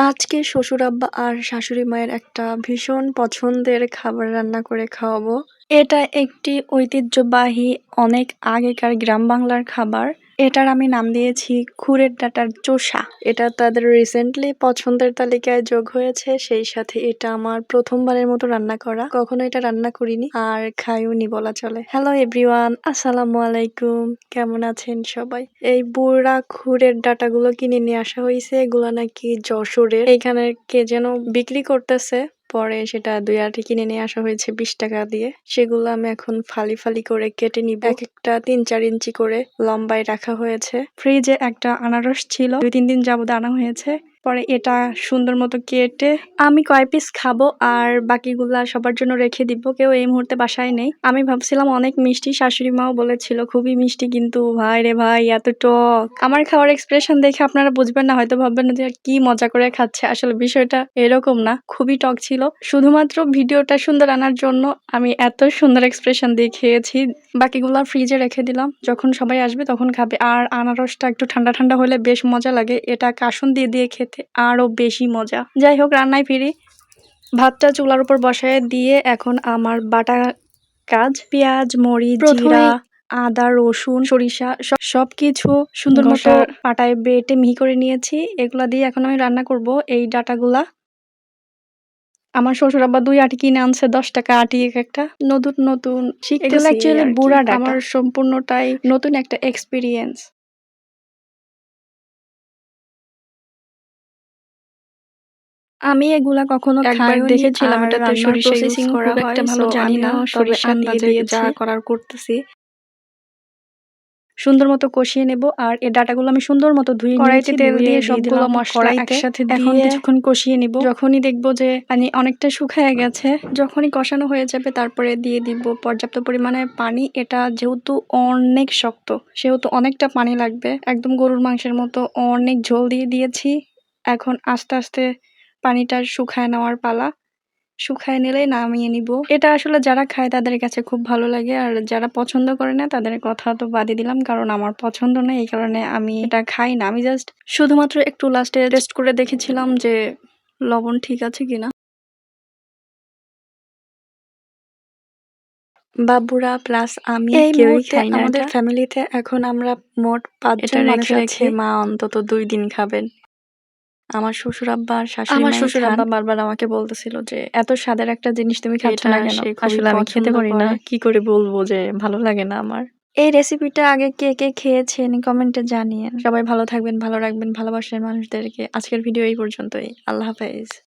আজকে শ্বশুর-আব্বা আর শাশুড়ি মায়ের একটা ভীষণ পছন্দের খাবার রান্না করে খাওয়াবো। এটা একটি ঐতিহ্যবাহী, অনেক আগেকার গ্রাম বাংলার খাবার। এটার আমি নাম দিয়েছি খুরের ডাঁটার চোষা। এটা তাদের রিসেন্টলি পছন্দের তালিকায় যোগ হয়েছে, সেই সাথে এটা আমার প্রথমবারের মতো রান্না করা। কখনো এটা রান্না করিনি, আর খাইওনি বলা চলে। হ্যালো এভরিওয়ান আসসালামু আলাইকুম কেমন আছেন সবাই? এই বুড়া খুরের ডাটাগুলো কিনে নিয়ে আসা হয়েছে এগুলো নাকি যশোরের এইখানে কে যেন বিক্রি করতেছে পরে সেটা দুই আটি কিনে নিয়ে আসা হয়েছে বিশ টাকা দিয়ে। সেগুলো আমি এখন ফালি ফালি করে কেটে নিব। এক একটা তিন চার ইঞ্চি করে লম্বায় রাখা হয়েছে। ফ্রিজে একটা আনারস ছিল। দুই তিন দিন যাবত আনা হয়েছে। পরে এটা সুন্দর মতো কেটে আমি কয় পিস খাব আর বাকিগুলা সবার জন্য রেখে দিব। কেউ এই মুহূর্তে বাসায় নেই। আমি ভাবছিলাম অনেক মিষ্টি শাশুড়ি মাও বলেছিল, খুবই মিষ্টি কিন্তু, ভাই রে ভাই, এত টক। আমার খাওয়ার এক্সপ্রেশন দেখে আপনারা বুঝবেন না, হয়তো ভাববেন না যে কি মজা করে খাচ্ছে। আসলে বিষয়টা এরকম না, খুবই টক ছিল। শুধুমাত্র ভিডিওটা সুন্দর আনার জন্য আমি এত সুন্দর এক্সপ্রেশন দিয়ে খেয়েছি। বাকিগুলা ফ্রিজে রেখে দিলাম। যখন সবাই আসবে তখন খাবে। আর আনারসটা একটু ঠান্ডা ঠান্ডা হলে বেশ মজা লাগে। এটা কাসুন দিয়ে দিয়ে খেতে আরও বেশি মজা। যাই হোক রান্নায় ফিরি। ভাতটা চুলার উপর বসায় দিয়ে এখন আমার বাটা কাজ পেঁয়াজ মরিচ জিরা আদা রসুন সরিষা সব- সবকিছু সুন্দর মতো পাটায় বেটে মিহি করে নিয়েছি। এগুলা দিয়ে এখন আমি রান্না করব এই ডাটাগুলা। আমার শ্বশুর আব্বা দুই আটি কিনে আনছে দশ টাকা আটি এক একটা। নতুন নতুন এগুলো অ্যাকচুয়ালি বুড়া আমার সম্পূর্ণটাই নতুন একটা এক্সপিরিয়েন্স আমি এগুলা কখনো একবার দেখেছিলাম দেখেছিলাম এটাতে সরিষা ইউজ করা হয়, একটা ভালো so জানি না আমিও তবে সরিষা আন্দাজে দিয়ে যা দিয়েছি। করার করতেছি সুন্দর মতো কষিয়ে নেব আর এই ডাটাগুলো আমি সুন্দর মতো ধুয়ে কড়াইতে নিয়েছি তেল ধুয়ে দিয়ে সবগুলো দিলাম মশলা কড়াইতে। একসাথে এখন দিয়ে কিছুক্ষণ কষিয়ে নিব যখনই দেখব যে পানি অনেকটা শুকায় গেছে যখনই কষানো হয়ে যাবে তারপরে দিয়ে দিব পর্যাপ্ত পরিমাণে পানি এটা যেহেতু অনেক শক্ত সেহেতু অনেকটা পানি লাগবে একদম গরুর মাংসের মতো অনেক ঝোল দিয়ে দিয়েছি এখন আস্তে আস্তে পানিটা শুকায় নেওয়ার পালা। শুকায় নিলেই নামিয়ে নিব। এটা আসলে যারা খায় তাদের কাছে খুব ভালো লাগে। আর যারা পছন্দ করে না তাদের কথা তো বাদই দিলাম। কারণ আমার পছন্দ না এই কারণে আমি এটা খাই না। আমি জাস্ট শুধুমাত্র একটু লাস্টে টেস্ট করে দেখেছিলাম যে লবণ ঠিক আছে কিনা। বাবুরা প্লাস আমি কেউই খাই না আমাদের ফ্যামিলিতে এখন আমরা মোট পাঁচজন মানুষ মা অন্তত দুই দিন খাবেন। আমার শ্বশুর আব্বা আর শাশুড়ি আমার শ্বশুর আব্বা বারবার আমাকে বলতেছিল যে এত স্বাদের একটা জিনিস তুমি খাচ্ছ না কেন? আসলে আমি খেতে পারি না। কি করে বলব যে ভালো লাগে না আমার। এই রেসিপিটা আগে কে কে খেয়েছেন কমেন্টে জানিয়ে সবাই ভালো থাকবেন ভালো রাখবেন ভালোবাসার মানুষদেরকে। আজকের ভিডিও এই পর্যন্তই। আল্লাহ হাফেজ।